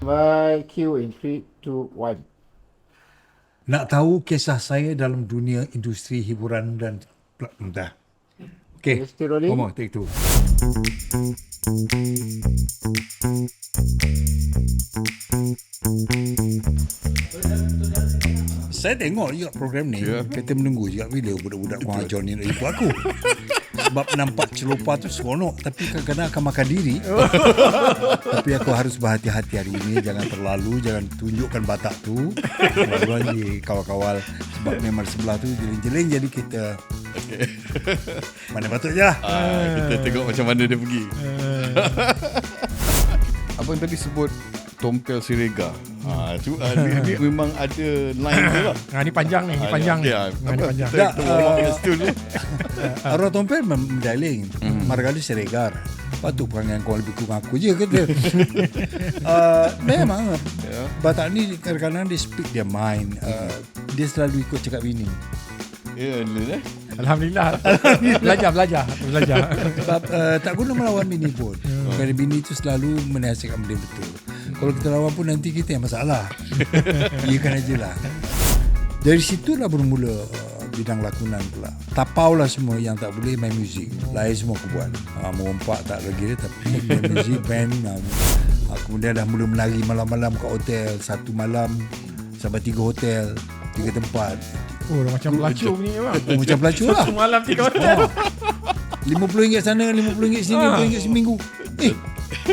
By Q in 3, 2, 1. Nak tahu kisah saya dalam dunia industri hiburan dan pla- dah. Okay. Rolling? Ngomong, take two. Saya tengok juga program ni. Yeah. Kita menunggu juga bila budak-budak Kuala John ni nak ikut aku. Sebab nampak celupar tu seronok. Tapi kadang-kadang akan makan diri. Tapi aku harus berhati-hati hari ini. Jangan terlalu. Jangan tunjukkan batak tu. Laluan di kawal-kawal. Sebab memang sebelah tu jeling-jeling. Jadi kita... Mana patutnya lah. Ah, kita tengok macam mana dia pergi. Abang tadi sebut Tompel Sirega. Ha, tu ah, dia, dia memang ada line dia lah. Ha, ni panjang ni, ni Ah, panjang ni. ah. Ha, ni Apa, panjang. Kita, situ dulu. Arwah Tompel mendaling. Mm. Margali Seregar. Lepas tu perangai kau lebih kurang aku je kata. uh, memang. Ya. Batak ni kadang-kadang dia speak their mind. Uh, dia selalu ikut cakap bini. Ya, Lin, eh. Alhamdulillah. belajar, belajar, belajar. Sebab uh, tak guna melawan bini pun. Kerana bini tu selalu menasihatkan benda betul. Kalau kita lawan pun nanti kita yang masalah. Iyakan aja lah. Dari situlah bermula uh, bidang lakonan pula. Tapau lah semua yang tak boleh main muzik. Lain semua aku buat. Uh, merompak tak lagi tapi main muzik, band. Uh, kemudian dah mula menari malam-malam kat hotel. Satu malam sampai tiga hotel. Tiga tempat. Oh, dah macam pelacur ni bang. Oh, macam pelacur lah. Satu malam tiga hotel. RM50 sana, RM50 sini, Ah. RM50 seminggu. Eh,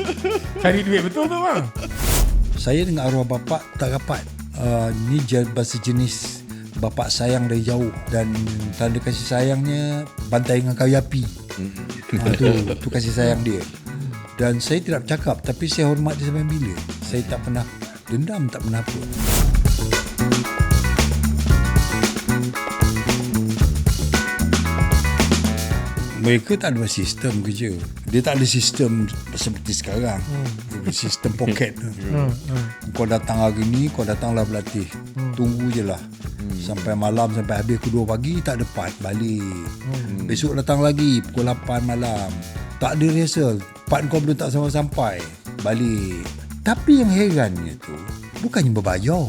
Cari duit betul tu bang. Saya dengan arwah bapa tak rapat. Uh, ni je- bahasa jenis bapa sayang dari jauh dan tanda kasih sayangnya bantai dengan kayu api. Ha, tu, tu kasih sayang dia. Dan saya tidak bercakap tapi saya hormat dia sampai bila. Saya tak pernah dendam, tak pernah apa. Mereka tak ada sistem kerja. Dia tak ada sistem seperti sekarang. Hmm. Sistem pocket. Hmm, hmm. Kau datang hari ni Kau datanglah berlatih hmm. Tunggu je lah hmm. Sampai malam Sampai habis pukul 2 pagi Tak ada part Balik hmm. Besok datang lagi Pukul 8 malam Tak ada rehearsal Part kau belum tak sampai-sampai Balik Tapi yang herannya tu Bukannya berbayar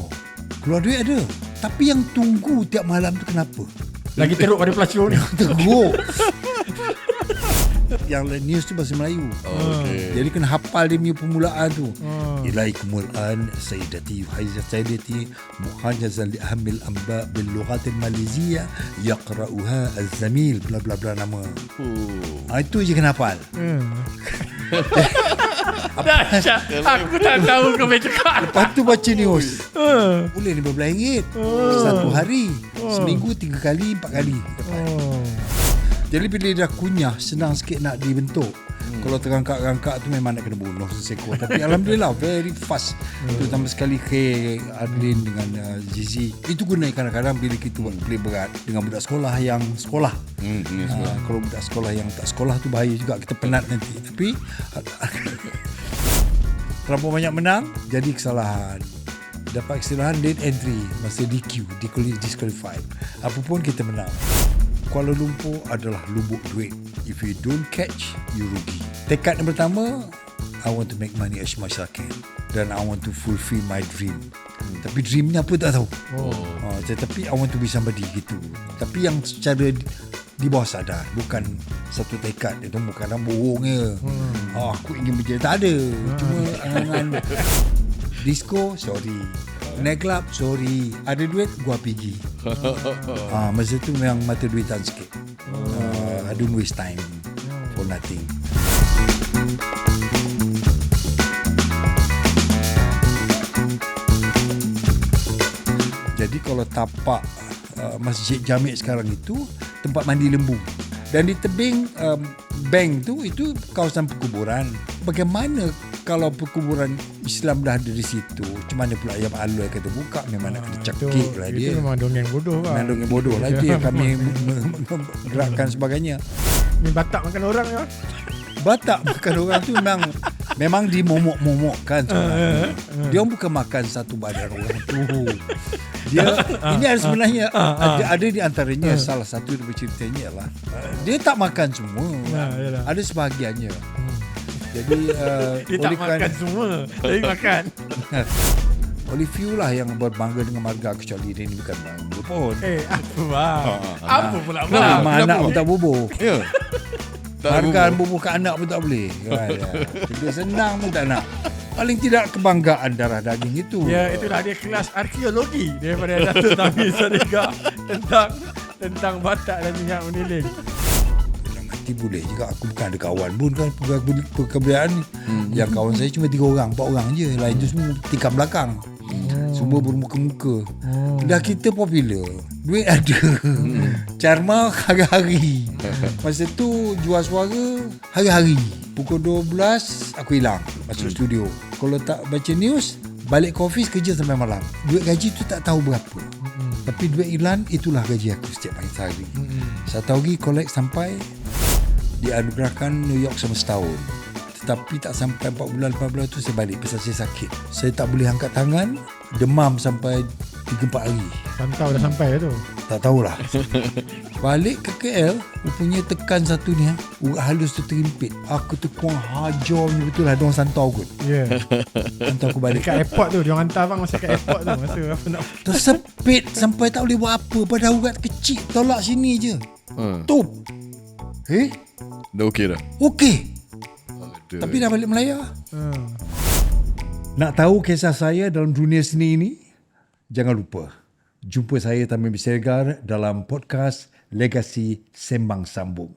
Keluar duit ada Tapi yang tunggu Tiap malam tu kenapa Lagi teruk pada pelacur ni. Teruk Yang news tu bahasa Melayu Oh, okay. jadi kena hafal dia punya permulaan tu. Hmm. Ilahi kemulaan Sayyidati Haizat Sayyidati Muhajazan li ahmil amba bil lughat al maliziyah yaqra'uha az-zamil bla bla bla nama. Oh. Ha, itu je kena hafal. Hmm. Dahsyat. Aku tak tahu kau boleh cakap. Lepas tu baca news. Hmm. Boleh RM15 Satu hari Seminggu tiga kali Empat kali. Oh. Jadi bila dia dah kunyah Senang sikit nak dibentuk. Hmm. Kalau terangkak-rangkak tu Memang nak kena bunuh sesekor. Tapi Alhamdulillah Very fast. Hmm. Terutama sekali K Adlin dengan uh, Zizi. Itu guna kadang-kadang Bila kita buat play berat Dengan budak sekolah yang Sekolah. Hmm, uh, Kalau budak sekolah yang tak sekolah tu Bahaya juga. Kita penat nanti. Tapi Terlalu banyak menang Jadi kesalahan. Dapat kesalahan Late entry. Masa DQ Disqualified. Apapun kita menang Kuala Lumpur adalah lubuk duit. If you don't catch, you rugi. Tekad yang pertama, I want to make money as much as I can. Dan I want to fulfill my dream. Hmm. Tapi dreamnya apa tak tahu. Oh. Uh, tetapi I want to be somebody gitu. Tapi yang secara di, bawah sadar. Bukan satu tekad. Itu bukan bohong je. Hmm. Oh, aku ingin menjadi. Tak ada. Cuma angan-angan. Disco, sorry. Night club, sorry. Ada duit, gua pergi. Ah, masa tu memang mata duitan sikit. Uh, I don't waste time for nothing. Jadi kalau tapak uh, masjid Jamik sekarang itu tempat mandi lembu. Dan di tebing um, bank tu itu kawasan perkuburan. Bagaimana kalau perkuburan Islam dah ada di situ? Macam mana pula ayam aloi kata buka memang nak kena cekik lah dia. Itu memang dongeng bodoh bang. Memang dongeng bodoh lah itu yang kami gerakkan sebagainya. Ni batak makan orang ya. Batak makan orang tu memang memang dimomok-momokkan sebenarnya. Dia orang bukan makan satu badan orang tu. Dia ini ada sebenarnya ada, ada di antaranya salah satu dari ceritanya ialah dia tak makan semua. Ya. Ada sebahagiannya. Jadi uh, Dia tak makan semua. Tapi makan. oleh few lah yang berbangga dengan marga kecuali dia ni bukan bangga pun. Eh, apa bang? Apa pula bang? sama anak pun tak bubuh. Ya. Tak Hargaan bubuh. ke anak pun tak boleh. Kan, ya. Dia senang pun tak nak. Paling tidak kebanggaan darah daging itu. Ya, itulah dia kelas arkeologi daripada Datuk Tami Sariga tentang tentang Batak dan minyak meniling. Dalam hati boleh juga aku bukan ada kawan pun kan perkebudayaan perkebudayaan ni. Hmm. Yang kawan saya cuma tiga orang, empat orang je. Lain tu semua tikam belakang. Semua bermuka-muka. Dah kita popular. Duit ada. Carma hari-hari. Masa tu jual suara hari-hari. Pukul 12 aku hilang masuk studio. Kalau tak baca news, balik ke office kerja sampai malam. Duit gaji tu tak tahu berapa. Tapi duit iklan itulah gaji aku setiap hari sehari. Satu hari collect sampai dianugerahkan New York sama setahun. Tetapi tak sampai 4 bulan, 5 bulan tu saya balik pasal saya sakit. Saya tak boleh angkat tangan, demam sampai 3-4 hari. Pantau dah sampai tu. Tak tahulah. Balik ke KL, rupanya tekan satu ni, ha. urat halus tu terimpit. Aku tu kuang hajar ni betul lah, diorang santau kot. Ya. Hantar aku balik. Dekat airport tu, dia orang hantar bang masa kat airport tu. Masa apa nak Tersepit sampai tak boleh buat apa. Pada urat kecil, tolak sini je. Ha. Tup. Eh, Dah okey dah. okey. Tapi dah balik Melaya. Hmm. Nak tahu kisah saya dalam dunia seni ini? Jangan lupa, jumpa saya Tamim Sergar dalam podcast Legasi Sembang Sambung.